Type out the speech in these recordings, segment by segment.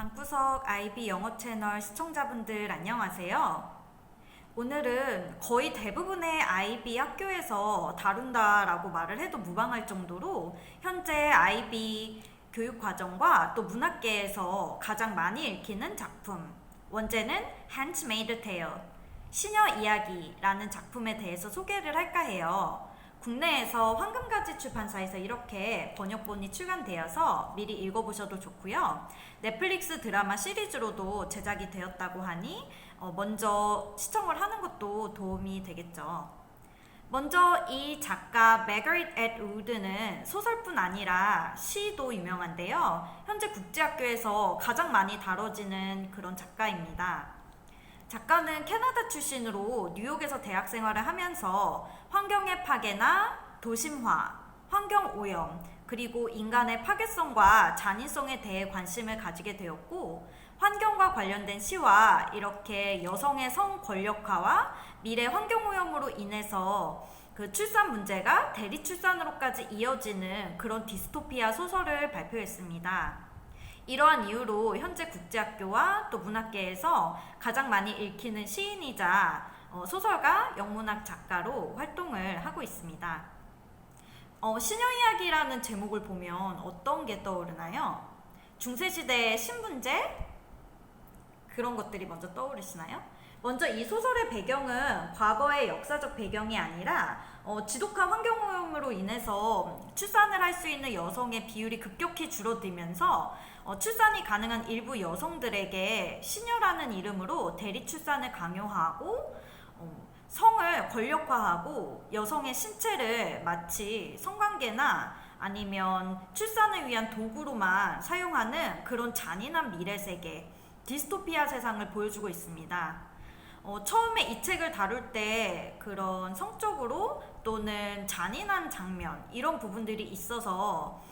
방구석 IB 영어 채널 시청자분들 안녕하세요. 오늘은 거의 대부분의 IB 학교에서 다룬다라고 말을 해도 무방할 정도로 현재 IB 교육 과정과 또 문학계에서 가장 많이 읽히는 작품 원제는 Handmaid's Tale 시녀 이야기라는 작품에 대해서 소개를 할까 해요. 국내에서 황금가지 출판사에서 이렇게 번역본이 출간되어서 미리 읽어보셔도 좋고요. 넷플릭스 드라마 시리즈로도 제작이 되었다고 하니 어, 먼저 시청을 하는 것도 도움이 되겠죠. 먼저 이 작가 메거릿 앳 우드는 소설뿐 아니라 시도 유명한데요. 현재 국제학교에서 가장 많이 다뤄지는 그런 작가입니다. 작가는 캐나다 출신으로 뉴욕에서 대학 생활을 하면서 환경의 파괴나 도심화, 환경 오염, 그리고 인간의 파괴성과 잔인성에 대해 관심을 가지게 되었고, 환경과 관련된 시와 이렇게 여성의 성 권력화와 미래 환경 오염으로 인해서 그 출산 문제가 대리 출산으로까지 이어지는 그런 디스토피아 소설을 발표했습니다. 이러한 이유로 현재 국제학교와 또 문학계에서 가장 많이 읽히는 시인이자 어, 소설가, 영문학 작가로 활동을 하고 있습니다. 어, 시녀 이야기라는 제목을 보면 어떤 게 떠오르나요? 중세시대의 신분제? 그런 것들이 먼저 떠오르시나요? 먼저 이 소설의 배경은 과거의 역사적 배경이 아니라 어, 지독한 환경오염으로 인해서 출산을 할 수 있는 여성의 비율이 급격히 줄어들면서 어, 출산이 가능한 일부 여성들에게 시녀라는 이름으로 대리 출산을 강요하고 어, 성을 권력화하고 여성의 신체를 마치 성관계나 아니면 출산을 위한 도구로만 사용하는 그런 잔인한 미래 세계 디스토피아 세상을 보여주고 있습니다. 어, 처음에 이 책을 다룰 때 그런 성적으로 또는 잔인한 장면 이런 부분들이 있어서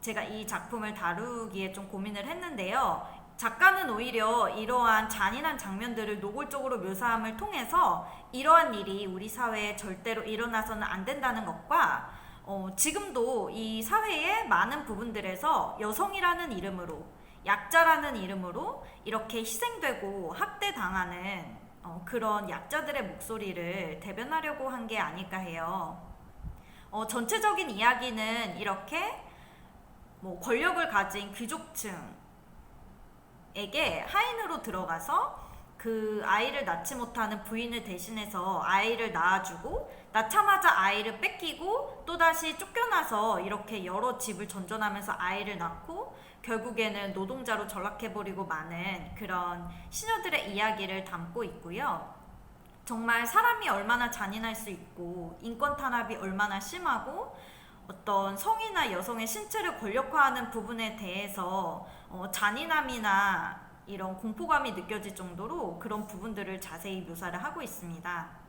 제가 이 작품을 다루기에 좀 고민을 했는데요. 작가는 오히려 이러한 잔인한 장면들을 노골적으로 묘사함을 통해서 이러한 일이 우리 사회에 절대로 일어나서는 안 된다는 것과 어, 지금도 이 사회의 많은 부분들에서 여성이라는 이름으로 약자라는 이름으로 이렇게 희생되고 학대당하는 어, 그런 약자들의 목소리를 대변하려고 한 게 아닐까 해요. 어, 전체적인 이야기는 이렇게 뭐 권력을 가진 귀족층에게 하인으로 들어가서 그 아이를 낳지 못하는 부인을 대신해서 아이를 낳아주고 낳자마자 아이를 뺏기고 또다시 쫓겨나서 이렇게 여러 집을 전전하면서 아이를 낳고 결국에는 노동자로 전락해버리고 마는 그런 시녀들의 이야기를 담고 있고요. 정말 사람이 얼마나 잔인할 수 있고 인권 탄압이 얼마나 심하고 어떤 성이나 여성의 신체를 권력화하는 부분에 대해서 어, 잔인함이나 이런 공포감이 느껴질 정도로 그런 부분들을 자세히 묘사를 하고 있습니다.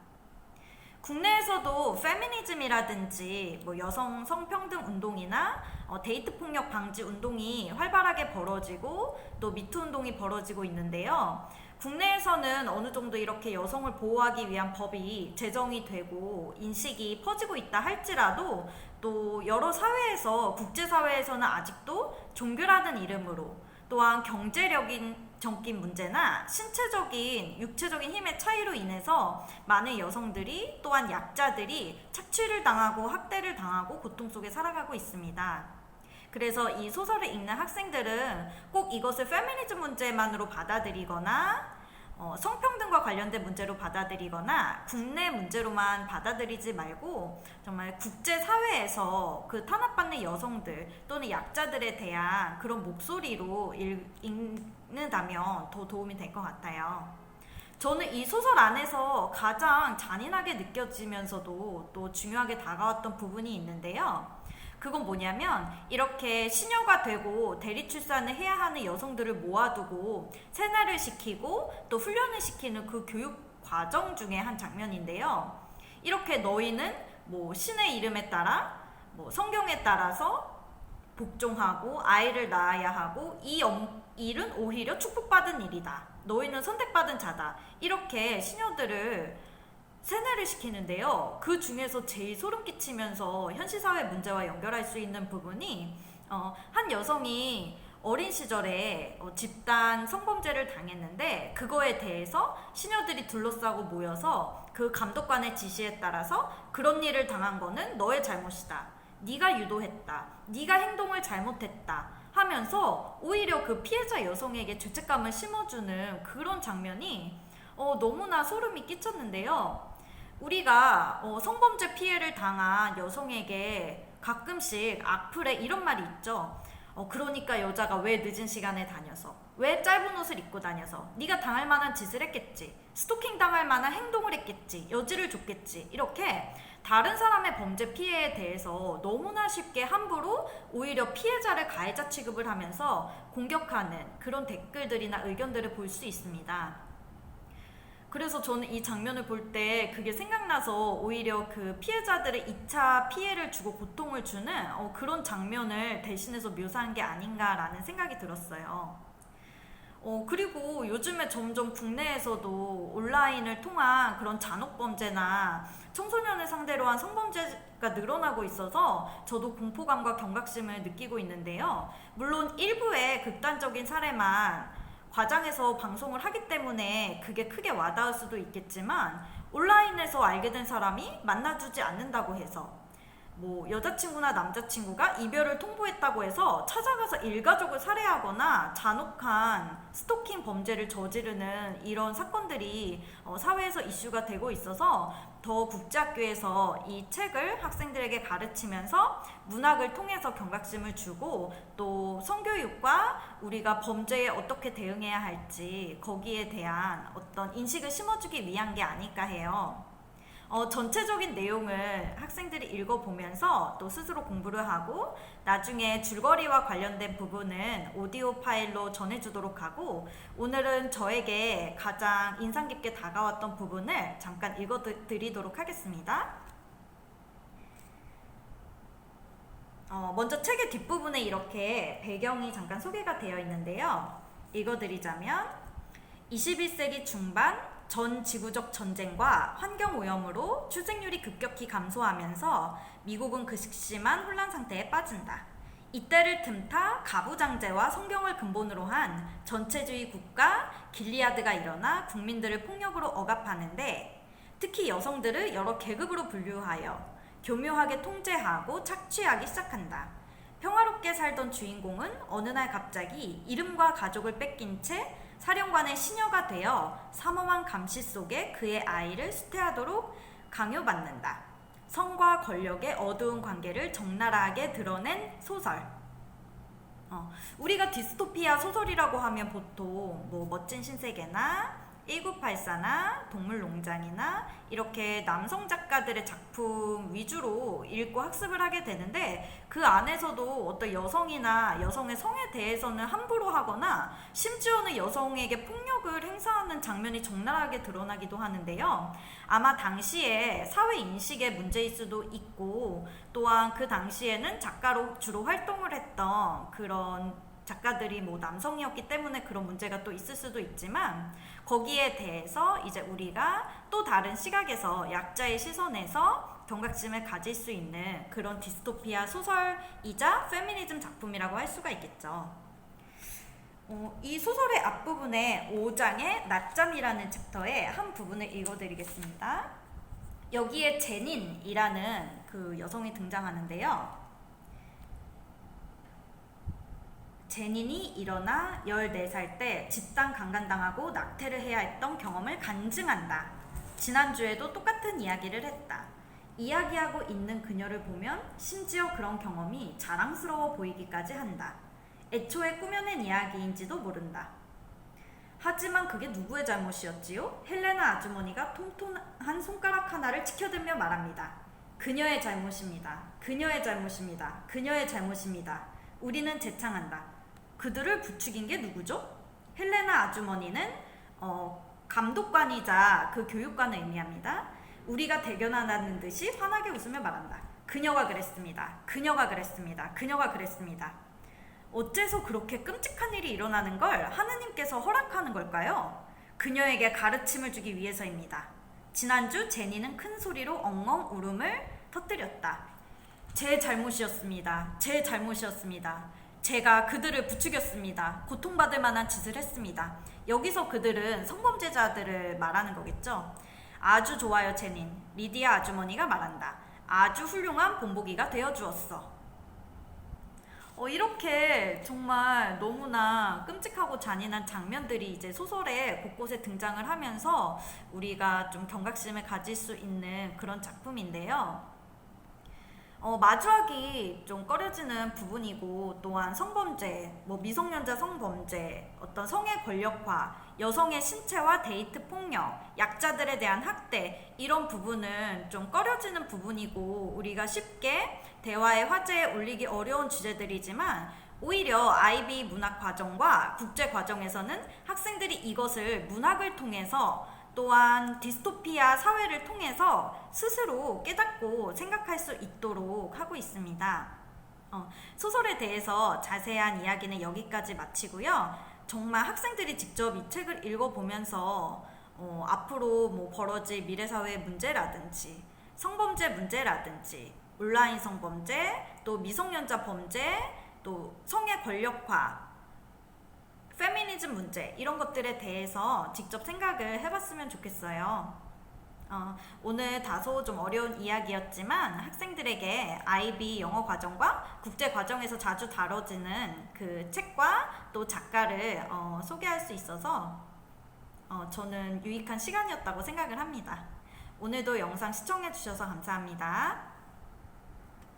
국내에서도 페미니즘이라든지 뭐 여성 성평등 운동이나 어, 데이트 폭력 방지 운동이 활발하게 벌어지고 또 미투 운동이 벌어지고 있는데요. 국내에서는 어느 정도 이렇게 여성을 보호하기 위한 법이 제정이 되고 인식이 퍼지고 있다 할지라도 또 여러 사회에서 국제사회에서는 아직도 종교라는 이름으로 또한 경제력인 정긴 문제나 신체적인 육체적인 힘의 차이로 인해서 많은 여성들이 또한 약자들이 착취를 당하고 학대를 당하고 고통 속에 살아가고 있습니다. 그래서 이 소설을 읽는 학생들은 꼭 이것을 페미니즘 문제만으로 받아들이거나 어, 성평등과 관련된 문제로 받아들이거나 국내 문제로만 받아들이지 말고 정말 국제 사회에서 그 탄압받는 여성들 또는 약자들에 대한 그런 목소리로 읽, 읽는다면 더 도움이 될 것 같아요. 저는 이 소설 안에서 가장 잔인하게 느껴지면서도 또 중요하게 다가왔던 부분이 있는데요. 그건 뭐냐면 이렇게 시녀가 되고 대리 출산을 해야 하는 여성들을 모아두고 세뇌를 시키고 또 훈련을 시키는 그 교육 과정 중에 한 장면인데요. 이렇게 너희는 뭐 신의 이름에 따라 뭐 성경에 따라서 복종하고 아이를 낳아야 하고 이 일은 오히려 축복받은 일이다. 너희는 선택받은 자다. 이렇게 시녀들을 세뇌를 시키는데요. 그 중에서 제일 소름 끼치면서 현실 사회 문제와 연결할 수 있는 부분이 어, 한 여성이 어린 시절에 어, 집단 성범죄를 당했는데 그거에 대해서 시녀들이 둘러싸고 모여서 그 감독관의 지시에 따라서 그런 일을 당한 거는 너의 잘못이다. 네가 유도했다. 네가 행동을 잘못했다. 하면서 오히려 그 피해자 여성에게 죄책감을 심어주는 그런 장면이 어, 너무나 소름이 끼쳤는데요. 우리가 어, 성범죄 피해를 당한 여성에게 가끔씩 악플에 이런 말이 있죠. 어, 그러니까 여자가 왜 늦은 시간에 다녀서 왜 짧은 옷을 입고 다녀서 네가 당할 만한 짓을 했겠지 스토킹 당할 만한 행동을 했겠지 여지를 줬겠지 이렇게 다른 사람의 범죄 피해에 대해서 너무나 쉽게 함부로 오히려 피해자를 가해자 취급을 하면서 공격하는 그런 댓글들이나 의견들을 볼 수 있습니다. 그래서 저는 이 장면을 볼 때 그게 생각나서 오히려 그 피해자들의 2차 피해를 주고 고통을 주는 어, 그런 장면을 대신해서 묘사한 게 아닌가라는 생각이 들었어요. 어, 그리고 요즘에 점점 국내에서도 온라인을 통한 그런 잔혹범죄나 청소년을 상대로 한 성범죄가 늘어나고 있어서 저도 공포감과 경각심을 느끼고 있는데요. 물론 일부의 극단적인 사례만 과장해서 방송을 하기 때문에 그게 크게 와닿을 수도 있겠지만 온라인에서 알게 된 사람이 만나주지 않는다고 해서 뭐 여자친구나 남자친구가 이별을 통보했다고 해서 찾아가서 일가족을 살해하거나 잔혹한 스토킹 범죄를 저지르는 이런 사건들이 어, 사회에서 이슈가 되고 있어서 더 국제학교에서 이 책을 학생들에게 가르치면서 문학을 통해서 경각심을 주고 또 성교육과 우리가 범죄에 어떻게 대응해야 할지 거기에 대한 어떤 인식을 심어주기 위한 게 아닐까 해요. 어, 전체적인 내용을 학생들이 읽어보면서 또 스스로 공부를 하고 나중에 줄거리와 관련된 부분은 오디오 파일로 전해주도록 하고 오늘은 저에게 가장 인상 깊게 다가왔던 부분을 잠깐 읽어드리도록 하겠습니다. 어, 먼저 책의 뒷부분에 이렇게 배경이 잠깐 소개가 되어 있는데요. 읽어드리자면 21세기 중반 전 지구적 전쟁과 환경 오염으로 출생률이 급격히 감소하면서 미국은 그 극심한 혼란 상태에 빠진다. 이때를 틈타 가부장제와 성경을 근본으로 한 전체주의 국가 길리아드가 일어나 국민들을 폭력으로 억압하는데 특히 여성들을 여러 계급으로 분류하여 교묘하게 통제하고 착취하기 시작한다. 평화롭게 살던 주인공은 어느 날 갑자기 이름과 가족을 뺏긴 채 사령관의 시녀가 되어 삼엄한 감시 속에 그의 아이를 수태하도록 강요받는다. 성과 권력의 어두운 관계를 적나라하게 드러낸 소설. 어, 우리가 디스토피아 소설이라고 하면 보통 뭐 멋진 신세계나 1984나 동물농장이나 이렇게 남성 작가들의 작품 위주로 읽고 학습을 하게 되는데 그 안에서도 어떤 여성이나 여성의 성에 대해서는 함부로 하거나 심지어는 여성에게 폭력을 행사하는 장면이 적나라하게 드러나기도 하는데요. 아마 당시에 사회 인식의 문제일 수도 있고 또한 그 당시에는 작가로 주로 활동을 했던 그런 작가들이 뭐 남성이었기 때문에 그런 문제가 또 있을 수도 있지만 거기에 대해서 이제 우리가 또 다른 시각에서 약자의 시선에서 경각심을 가질 수 있는 그런 디스토피아 소설이자 페미니즘 작품이라고 할 수가 있겠죠. 어, 이 소설의 앞부분에 5장의 낮잠이라는 챕터의 한 부분을 읽어드리겠습니다. 여기에 제닌이라는 그 여성이 등장하는데요. 제닌이 일어나 14살 때 집단 강간당하고 낙태를 해야 했던 경험을 간증한다. 지난주에도 똑같은 이야기를 했다. 이야기하고 있는 그녀를 보면 심지어 그런 경험이 자랑스러워 보이기까지 한다. 애초에 꾸며낸 이야기인지도 모른다. 하지만 그게 누구의 잘못이었지요? 헬레나 아주머니가 통통한 손가락 하나를 치켜들며 말합니다. 그녀의 잘못입니다. 그녀의 잘못입니다. 그녀의 잘못입니다. 우리는 재창한다. 그들을 부추긴 게 누구죠? 헬레나 아주머니는 어, 감독관이자 그 교육관을 의미합니다. 우리가 대견하다는 듯이 환하게 웃으며 말한다. 그녀가 그랬습니다. 그녀가 그랬습니다. 그녀가 그랬습니다. 어째서 그렇게 끔찍한 일이 일어나는 걸 하느님께서 허락하는 걸까요? 그녀에게 가르침을 주기 위해서입니다. 지난주 제니는 큰 소리로 엉엉 울음을 터뜨렸다. 제 잘못이었습니다. 제 잘못이었습니다. 제가 그들을 부추겼습니다. 고통받을 만한 짓을 했습니다. 여기서 그들은 성범죄자들을 말하는 거겠죠. 아주 좋아요, 제닌. 리디아 아주머니가 말한다. 아주 훌륭한 본보기가 되어 주었어. 어, 이렇게 정말 너무나 끔찍하고 잔인한 장면들이 이제 소설에 곳곳에 등장을 하면서 우리가 좀 경각심을 가질 수 있는 그런 작품인데요. 어, 마주하기 좀 꺼려지는 부분이고 또한 성범죄, 뭐 미성년자 성범죄, 어떤 성의 권력화, 여성의 신체와 데이트 폭력, 약자들에 대한 학대 이런 부분은 좀 꺼려지는 부분이고 우리가 쉽게 대화의 화제에 올리기 어려운 주제들이지만 오히려 IB 문학 과정과 국제 과정에서는 학생들이 이것을 문학을 통해서 또한 디스토피아 사회를 통해서 스스로 깨닫고 생각할 수 있도록 하고 있습니다. 어, 소설에 대해서 자세한 이야기는 여기까지 마치고요. 정말 학생들이 직접 이 책을 읽어보면서 어, 앞으로 뭐 벌어질 미래사회 문제라든지 성범죄 문제라든지 온라인 성범죄 또 미성년자 범죄 또 성의 권력화 페미니즘 문제 이런 것들에 대해서 직접 생각을 해봤으면 좋겠어요. 어, 오늘 다소 좀 어려운 이야기였지만 학생들에게 IB 영어 과정과 국제 과정에서 자주 다뤄지는 그 책과 또 작가를 어, 소개할 수 있어서 어, 저는 유익한 시간이었다고 생각을 합니다. 오늘도 영상 시청해주셔서 감사합니다.